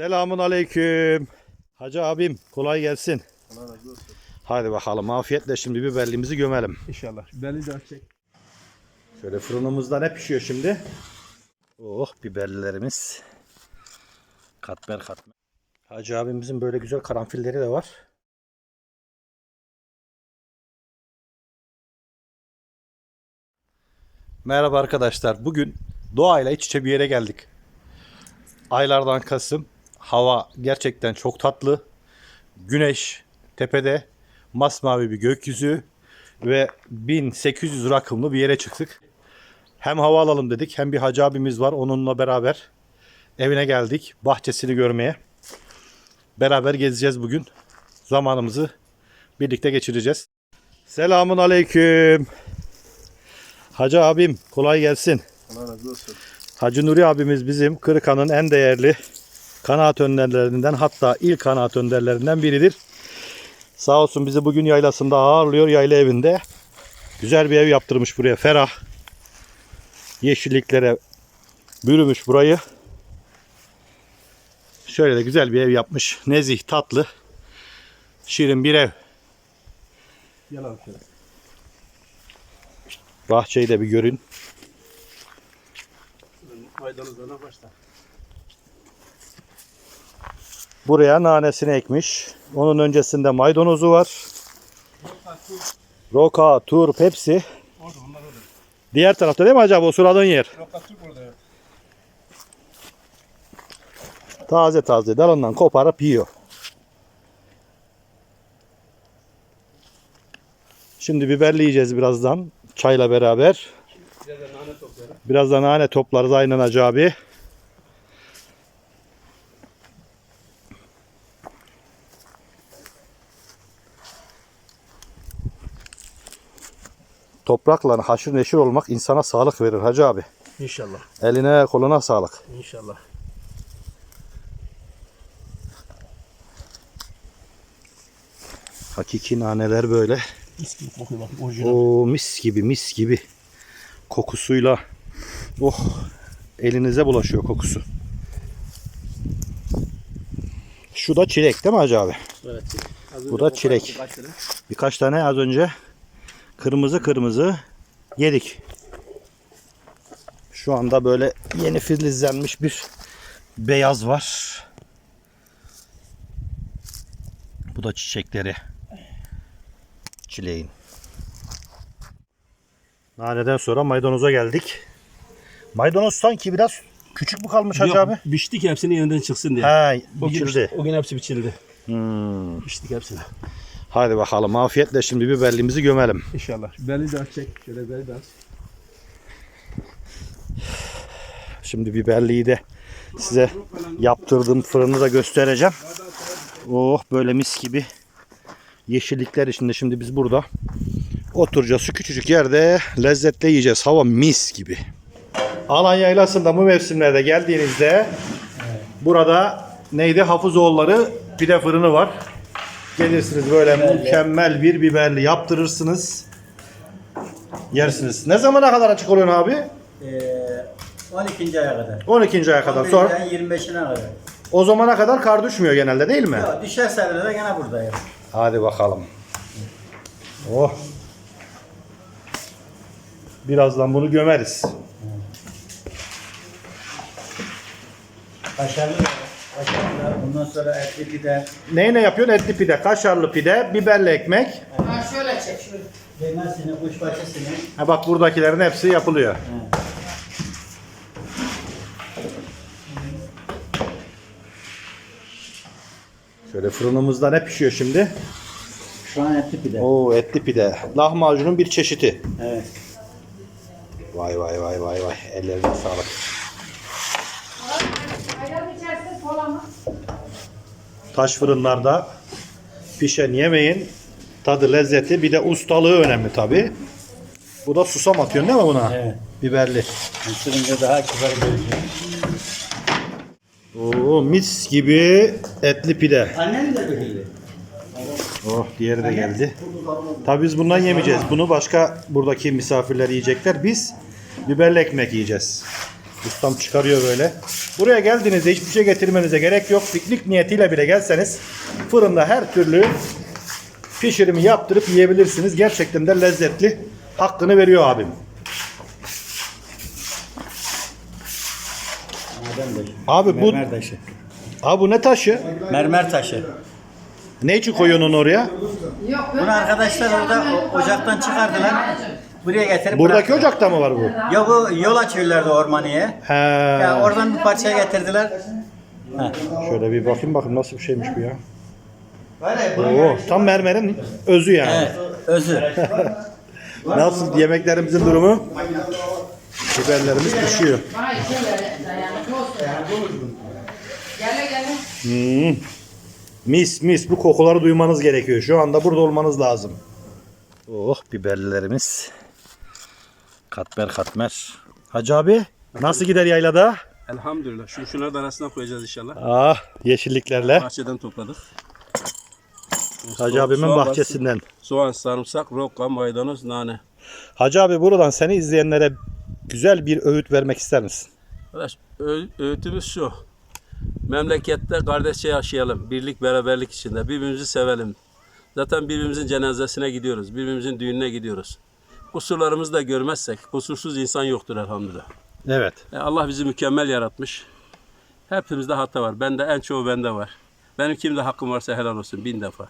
Selamun aleyküm. Hacı abim kolay gelsin. Razı olsun. Hadi bakalım afiyetle şimdi biberliğimizi gömelim. İnşallah. Beni de çek. Şöyle fırınımızda ne pişiyor şimdi? Oh biberlilerimiz. Katmer katmer. Hacı abimizin böyle güzel karanfilleri de var. Merhaba arkadaşlar. Bugün doğayla iç içe bir yere geldik. Aylardan Kasım. Hava gerçekten çok tatlı. Güneş tepede. Masmavi bir gökyüzü ve 1800 rakımlı bir yere çıktık. Hem hava alalım dedik hem bir hacı abimiz var onunla beraber evine geldik bahçesini görmeye. Beraber gezeceğiz bugün. Zamanımızı birlikte geçireceğiz. Selamun aleyküm. Hacı abim kolay gelsin. Allah razı olsun. Hacı Nuri abimiz bizim Kırıkan'ın en değerli kanaat önderlerinden hatta ilk kanaat önderlerinden biridir. Sağ olsun bizi bugün yaylasında ağırlıyor yayla evinde. Güzel bir ev yaptırmış buraya ferah. Yeşilliklere bürümüş burayı. Şöyle de güzel bir ev yapmış. Nezih, tatlı, şirin bir ev. Gel abi şöyle. Bahçeyi de bir görün. Maydanozlarına başla. Buraya nanesini ekmiş. Onun öncesinde maydanozu var. Roka, turp hepsi. Orada bunlar orada. Diğer tarafta değil mi acaba o suladığın yer? Rokatuk orada ya. Taze taze dalından koparıp yiyor. Şimdi biberli yiyeceğiz birazdan. Çayla beraber. Biraz da nane toplayalım. Biraz da nane toplarız aynen Hacı abi. Toprakla haşır neşir olmak insana sağlık verir Hacı abi. İnşallah. Eline koluna sağlık. İnşallah. Hakiki naneler böyle. Mis gibi kokuyor bak. Orijinal. O mis gibi mis gibi. Kokusuyla. Oh elinize bulaşıyor kokusu. Şu da çilek değil mi Hacı abi? Evet. Bu da çilek. Birkaç tane az önce kırmızı kırmızı yedik. Şu anda böyle yeni filizlenmiş bir beyaz var. Bu da çiçekleri. Çileğin. Naneden sonra maydanoza geldik. Maydanoz sanki biraz küçük mü kalmış Hacı Yok, abi? biçtik hepsini yeniden çıksın diye. He, o gün, biçildi. o gün hepsi biçildi. Hmm. Biçtik hepsini. Hadi bakalım afiyetle şimdi biberliğimizi gömelim. İnşallah. Beni de çek. Şöyle beni de. Şimdi biberliği de size yaptırdığım fırını da göstereceğim. Oh böyle mis gibi yeşillikler içinde şimdi biz burada oturacağız. Şu küçücük yerde lezzetle yiyeceğiz. Hava mis gibi. Alan Yaylası'nda bu mevsimlerde geldiğinizde burada neydi? Hafızoğulları pide fırını var. Gelirsiniz böyle mükemmel bir biberli yaptırırsınız. Yersiniz. Ne zamana kadar açık oluyor abi? Ee, 12. aya kadar. 12. aya kadar. Sonra 11'den 25'ine kadar. O zamana kadar kar düşmüyor genelde değil mi? Ya düşerse bile de gene buradayım. Hadi bakalım. Oh. Birazdan bunu gömeriz. Kaşarlı kaşarlı da, bundan sonra etli pide. Neyle yapıyorsun? Etli pide, kaşarlı pide, biberli ekmek. Ha şöyle çek şöyle. Kıymasını, kuşbaşısını. Ha bak buradakilerin hepsi yapılıyor. Şöyle fırınımızda ne pişiyor şimdi? Şu an etli pide. Oo etli pide. Lahmacunun bir çeşidi. Evet. Vay vay vay vay vay. Ellerine sağlık. Taş fırınlarda pişen yemeğin tadı, lezzeti bir de ustalığı önemli tabi. Bu da susam atıyorsun değil mi buna? Evet. Biberli. Isırınca daha kibar gözüküyor. Oo mis gibi etli pide. Annem de böyle. Oh diğeri de geldi. Tabi biz bundan yemeyeceğiz. Bunu başka buradaki misafirler yiyecekler. Biz biberli ekmek yiyeceğiz. Ustam çıkarıyor böyle. Buraya geldiğinizde hiçbir şey getirmenize gerek yok. Piknik niyetiyle bile gelseniz fırında her türlü pişirimi yaptırıp yiyebilirsiniz. Gerçekten de lezzetli. Hakkını veriyor abim. Maden taşı. Abi bu Mermer taşı. abi bu ne taşı? Mermer taşı. Ne için koyuyorsun onu oraya? Yok. Bunu arkadaşlar orada o- ocaktan çıkardılar. Buraya getirip Buradaki bıraktılar. ocakta mı var bu? Ya bu yol açıyorlardı ormanıya. He. Ya oradan bir parça getirdiler. Şöyle bir bakayım bakayım nasıl bir şeymiş bu ya. Oo, tam mermerin özü yani. Evet, özü. Nasıl yemeklerimizin durumu? Biberlerimiz pişiyor. Hmm. Mis mis bu kokuları duymanız gerekiyor. Şu anda burada olmanız lazım. Oh biberlerimiz. Katmer katmer. Hacı abi nasıl gider yaylada? Elhamdülillah. Şu şunları da arasına koyacağız inşallah. Ah yeşilliklerle. Bahçeden topladık. Hacı So- abimin soğan, bahçesinden. Soğan, sarımsak, rokka, maydanoz, nane. Hacı abi buradan seni izleyenlere güzel bir öğüt vermek ister misin? Arkadaş öğütümüz şu. Memlekette kardeşçe yaşayalım. Birlik beraberlik içinde. Birbirimizi sevelim. Zaten birbirimizin cenazesine gidiyoruz. Birbirimizin düğününe gidiyoruz. Kusurlarımızı da görmezsek kusursuz insan yoktur elhamdülillah. Evet. E, Allah bizi mükemmel yaratmış. Hepimizde hata var. Bende en çoğu bende var. Benim kimde hakkım varsa helal olsun bin defa.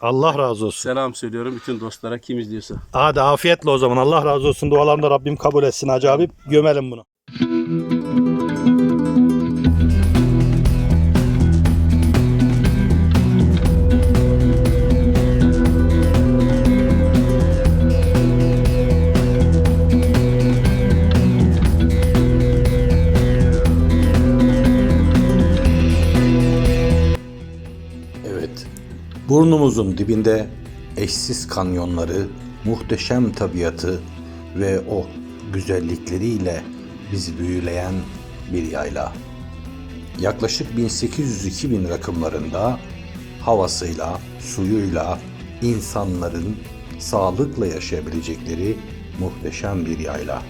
Allah razı olsun. Selam söylüyorum bütün dostlara kim izliyorsa. Hadi afiyetle o zaman. Allah razı olsun. Dualarını da Rabbim kabul etsin Hacı abi. Gömelim bunu. Burnumuzun dibinde eşsiz kanyonları, muhteşem tabiatı ve o güzellikleriyle bizi büyüleyen bir yayla. Yaklaşık 1800-2000 rakımlarında havasıyla, suyuyla insanların sağlıkla yaşayabilecekleri muhteşem bir yayla.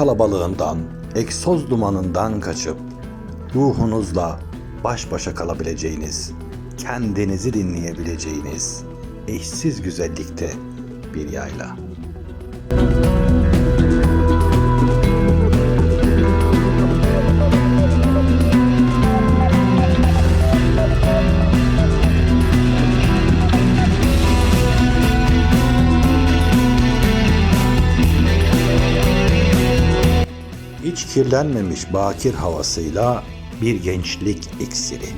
Kalabalığından, egzoz dumanından kaçıp ruhunuzla baş başa kalabileceğiniz, kendinizi dinleyebileceğiniz eşsiz güzellikte bir yayla. Hiç kirlenmemiş bakir havasıyla bir gençlik iksiri.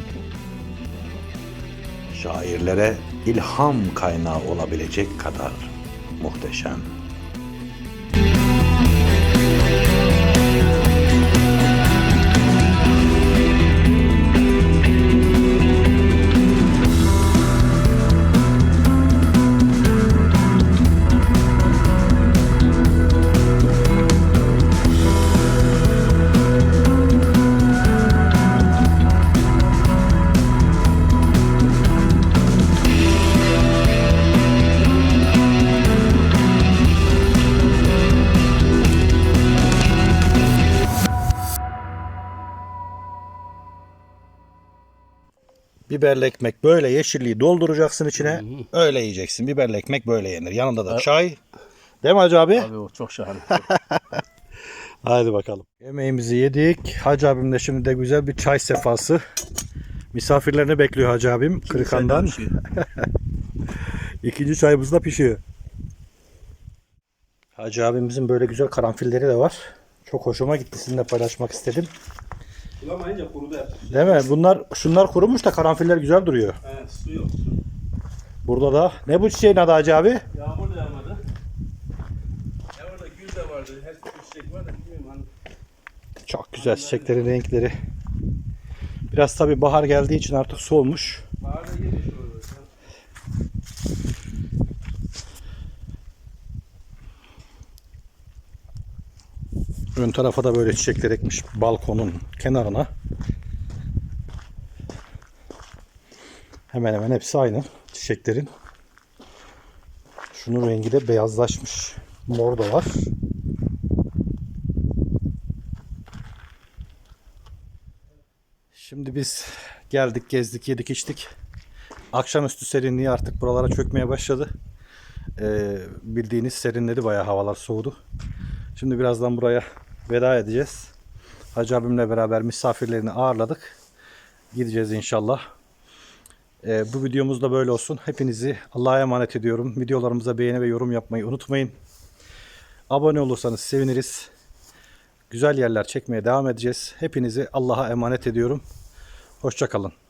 Şairlere ilham kaynağı olabilecek kadar muhteşem. Biberli ekmek böyle yeşilliği dolduracaksın içine. Öyle yiyeceksin. Biberli ekmek böyle yenir. Yanında da çay. Değil mi Hacı abi? Abi o çok şahane. Haydi bakalım. Yemeğimizi yedik. Hacı abim de şimdi de güzel bir çay sefası. Misafirlerini bekliyor Hacı abim Kırıkan'dan. şey. İkinci çayımız da pişiyor. Hacı abimizin böyle güzel karanfilleri de var. Çok hoşuma gitti. Sizinle paylaşmak istedim. Bulamayınca kurudu hep. Değil mi? Bunlar şunlar kurumuş da karanfiller güzel duruyor. Evet, su yok. Su. Burada da ne bu çiçeğin adı Hacı abi? Yağmur da yağmadı. Ya orada gül de vardı. Her türlü çiçek var da bilmiyorum hani. Çok güzel çiçeklerin renkleri. Biraz tabi bahar geldiği için artık soğumuş. Baharda geliyor Ön tarafa da böyle çiçekler ekmiş balkonun kenarına. Hemen hemen hepsi aynı çiçeklerin. Şunun rengi de beyazlaşmış. Mor da var. Şimdi biz geldik, gezdik, yedik, içtik. Akşamüstü serinliği artık buralara çökmeye başladı. Ee, bildiğiniz serinledi bayağı havalar soğudu. Şimdi birazdan buraya veda edeceğiz. Hacı abimle beraber misafirlerini ağırladık. Gideceğiz inşallah. Ee, bu videomuz da böyle olsun. Hepinizi Allah'a emanet ediyorum. Videolarımıza beğeni ve yorum yapmayı unutmayın. Abone olursanız seviniriz. Güzel yerler çekmeye devam edeceğiz. Hepinizi Allah'a emanet ediyorum. Hoşçakalın.